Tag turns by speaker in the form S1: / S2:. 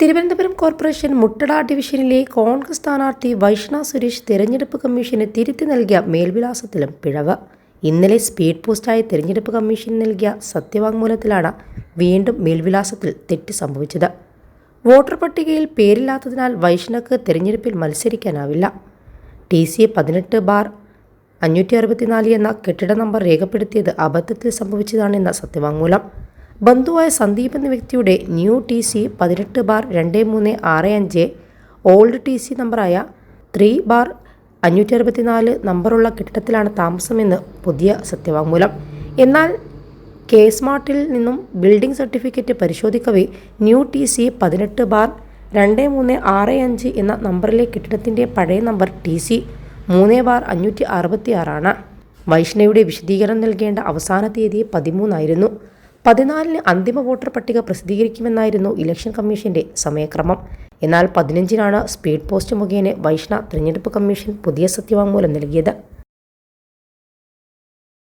S1: Thiruvananthapuram corporation മുട്ടട ഡിവിഷനിലെ കോൺഗ്രസ് സ്ഥാനാർത്ഥി വൈഷ്ണ സുരേഷ് തെരഞ്ഞെടുപ്പ് കമ്മീഷന് തിരുത്തി നൽകിയ മേൽവിലാസത്തിലും പിഴവ്. ഇന്നലെ സ്പീഡ് പോസ്റ്റായി തിരഞ്ഞെടുപ്പ് കമ്മീഷൻ നൽകിയ സത്യവാങ്മൂലത്തിലാണ് വീണ്ടും മേൽവിലാസത്തിൽ തെറ്റ് സംഭവിച്ചത്. വോട്ടർ പട്ടികയിൽ പേരില്ലാത്തതിനാൽ വൈഷ്ണക്ക് തിരഞ്ഞെടുപ്പിൽ മത്സരിക്കാനാവില്ല. ടി സി പതിനെട്ട് ബാർ അഞ്ഞൂറ്റി അറുപത്തിനാല് എന്ന കെട്ടിട നമ്പർ രേഖപ്പെടുത്തിയത് അബദ്ധത്തിൽ സംഭവിച്ചതാണെന്ന സത്യവാങ്മൂലം. ബന്ധുവായ സന്ദീപ് എന്ന വ്യക്തിയുടെ ന്യൂ ടി സി പതിനെട്ട് ബാർ രണ്ട് മൂന്ന് ആറ് അഞ്ച് ഓൾഡ് ടി സി നമ്പറായ ത്രീ ബാർ അഞ്ഞൂറ്റി അറുപത്തിനാല് നമ്പറുള്ള കെട്ടിടത്തിലാണ് താമസമെന്ന് പുതിയ സത്യവാങ്മൂലം. എന്നാൽ കെ സ്മാർട്ടിൽ നിന്നും ബിൽഡിംഗ് സർട്ടിഫിക്കറ്റ് പരിശോധിക്കവേ ന്യൂ ടി സി പതിനെട്ട് ബാർ രണ്ട് മൂന്ന് ആറ് അഞ്ച് എന്ന നമ്പറിലെ കെട്ടിടത്തിന്റെ പഴയ നമ്പർ ടി സി മൂന്ന് ബാർ അഞ്ഞൂറ്റി അറുപത്തി ആറാണ് വൈഷ്ണയുടെ വിശദീകരണം നൽകേണ്ട അവസാന തീയതി പതിമൂന്നായിരുന്നു. പതിനാലിന് അന്തിമ വോട്ടർ പട്ടിക പ്രസിദ്ധീകരിക്കുമെന്നായിരുന്നു ഇലക്ഷൻ കമ്മീഷന്റെ സമയക്രമം. എന്നാൽ പതിനഞ്ചിനാണ് സ്പീഡ് പോസ്റ്റ് മുഖേന വൈഷ്ണ തിരഞ്ഞെടുപ്പ് കമ്മീഷൻ പുതിയ സത്യവാങ്മൂലം നൽകിയത്.